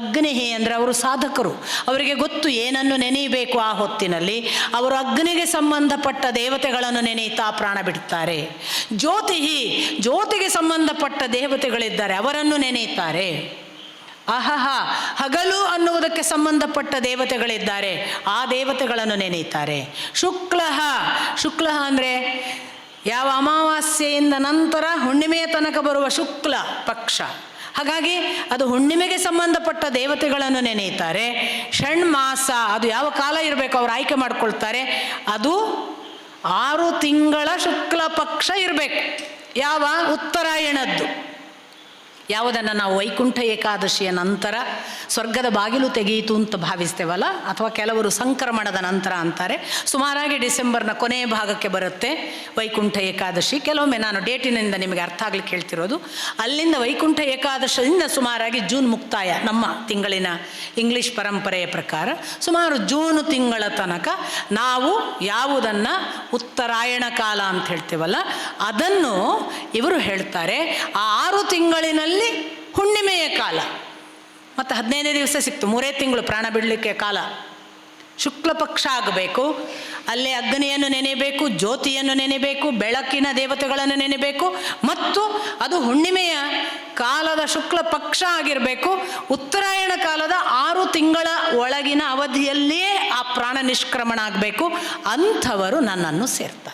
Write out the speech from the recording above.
ಅಗ್ನಿ ಅಂದರೆ ಅವರು ಸಾಧಕರು. ಅವರಿಗೆ ಗೊತ್ತು ಏನನ್ನು ನೆನೆಯಬೇಕು ಆ ಹೊತ್ತಿನಲ್ಲಿ. ಅವರು ಅಗ್ನಿಗೆ ಸಂಬಂಧಪಟ್ಟ ದೇವತೆಗಳನ್ನು ನೆನೆಯುತ್ತಾ ಪ್ರಾಣ ಬಿಡುತ್ತಾರೆ. ಜ್ಯೋತಿಹಿ ಜ್ಯೋತಿಗೆ ಸಂಬಂಧಪಟ್ಟ ದೇವತೆಗಳಿದ್ದಾರೆ, ಅವರನ್ನು ನೆನೆಯುತ್ತಾರೆ. ಅಹಹ ಹಗಲು ಅನ್ನುವುದಕ್ಕೆ ಸಂಬಂಧಪಟ್ಟ ದೇವತೆಗಳಿದ್ದಾರೆ, ಆ ದೇವತೆಗಳನ್ನು ನೆನೆಯುತ್ತಾರೆ. ಶುಕ್ಲಹ ಶುಕ್ಲಹ ಅಂದರೆ ಯಾವ ಅಮಾವಾಸ್ಯೆಯಿಂದ ನಂತರ ಹುಣ್ಣಿಮೆಯ ತನಕ ಬರುವ ಶುಕ್ಲ ಪಕ್ಷ. ಹಾಗಾಗಿ ಅದು ಹುಣ್ಣಿಮೆಗೆ ಸಂಬಂಧಪಟ್ಟ ದೇವತೆಗಳನ್ನು ನೆನೆಯುತ್ತಾರೆ. ಷಣ್ಮಾಸ ಅದು ಯಾವ ಕಾಲ ಇರಬೇಕು ಅವ್ರು ಆಯ್ಕೆ ಮಾಡ್ಕೊಳ್ತಾರೆ. ಅದು ಆರು ತಿಂಗಳ ಶುಕ್ಲ ಪಕ್ಷ ಇರಬೇಕು. ಯಾವ? ಉತ್ತರಾಯಣದ್ದು. ಯಾವುದನ್ನು ನಾವು ವೈಕುಂಠ ಏಕಾದಶಿಯ ನಂತರ ಸ್ವರ್ಗದ ಬಾಗಿಲು ತೆಗೆಯಿತು ಅಂತ ಭಾವಿಸ್ತೇವಲ್ಲ? ಅಥವಾ ಕೆಲವರು ಸಂಕ್ರಮಣದ ನಂತರ ಅಂತಾರೆ. ಸುಮಾರಾಗಿ ಡಿಸೆಂಬರ್ನ ಕೊನೆಯ ಭಾಗಕ್ಕೆ ಬರುತ್ತೆ ವೈಕುಂಠ ಏಕಾದಶಿ. ಕೆಲವೊಮ್ಮೆ ನಾನು ಡೇಟಿನಿಂದ ನಿಮಗೆ ಅರ್ಥ ಆಗ್ಲಿಕ್ಕೆ ಹೇಳ್ತಿರೋದು. ಅಲ್ಲಿಂದ ವೈಕುಂಠ ಏಕಾದಶದಿಂದ ಸುಮಾರಾಗಿ ಜೂನ್ ಮುಕ್ತಾಯ, ನಮ್ಮ ತಿಂಗಳಿನ ಇಂಗ್ಲಿಷ್ ಪರಂಪರೆಯ ಪ್ರಕಾರ. ಸುಮಾರು ಜೂನ್ ತಿಂಗಳ ತನಕ ನಾವು ಯಾವುದನ್ನು ಉತ್ತರಾಯಣ ಕಾಲ ಅಂತ ಹೇಳ್ತೇವಲ್ಲ, ಅದನ್ನು ಇವರು ಹೇಳ್ತಾರೆ. ಆ ಆರು ತಿಂಗಳಿನಲ್ಲಿ ಹುಣ್ಣಿಮೆಯ ಕಾಲ. ಮತ್ತು ಹದಿನೈದನೇ ದಿವಸ ಸಿಕ್ತು. ಮೂರೇ ತಿಂಗಳು ಪ್ರಾಣ ಬಿಡಲಿಕ್ಕೆ ಕಾಲ. ಶುಕ್ಲ ಪಕ್ಷ ಆಗಬೇಕು. ಅಲ್ಲೇ ಅಗ್ನಿಯನ್ನು ನೆನೆಯಬೇಕು, ಜ್ಯೋತಿಯನ್ನು ನೆನೆಯಬೇಕು, ಬೆಳಕಿನ ದೇವತೆಗಳನ್ನು ನೆನೆಯಬೇಕು, ಮತ್ತು ಅದು ಹುಣ್ಣಿಮೆಯ ಕಾಲದ ಶುಕ್ಲ ಪಕ್ಷ ಆಗಿರಬೇಕು. ಉತ್ತರಾಯಣ ಕಾಲದ ಆರು ತಿಂಗಳ ಒಳಗಿನ ಅವಧಿಯಲ್ಲಿಯೇ ಆ ಪ್ರಾಣ ನಿಷ್ಕ್ರಮಣ ಆಗಬೇಕು. ಅಂಥವರು ನನ್ನನ್ನು ಸೇರ್ತಾರೆ.